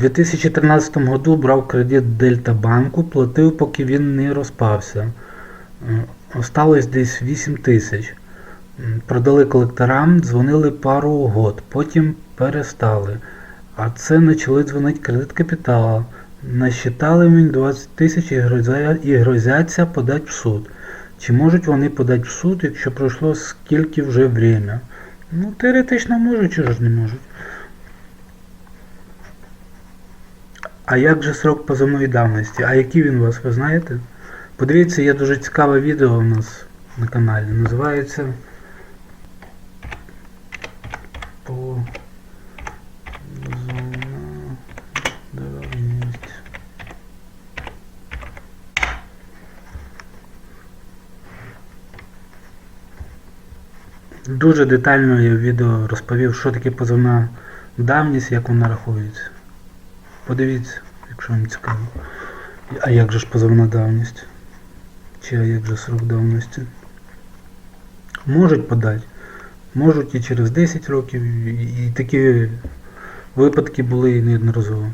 2013 году брав кредит Дельта банку, платив, поки він не розпався. Е, Осталось десь 8 тисяч. Продали колекторам, дзвонили пару год, потім перестали. А це почали дзвонити кредит капітала. Насчитали мені 20 тисяч і грозяться подати в суд. Чи можуть вони подати в суд, якщо пройшло скільки вже время? Ну, теоретично можуть, чого ж не можуть. А як же срок позовної давності? А який він у вас, ви знаєте? Подивіться, є дуже цікаве відео у нас на каналі. Називається Позовна. Дуже детально я в відео розповів, що таке позовна давність, як вона рахується. Подивіться, якщо вам цікаво. А як же ж позовна давність? Чи а як же срок давності? Можуть подати. Можуть і через 10 років, і, такі випадки були неодноразово.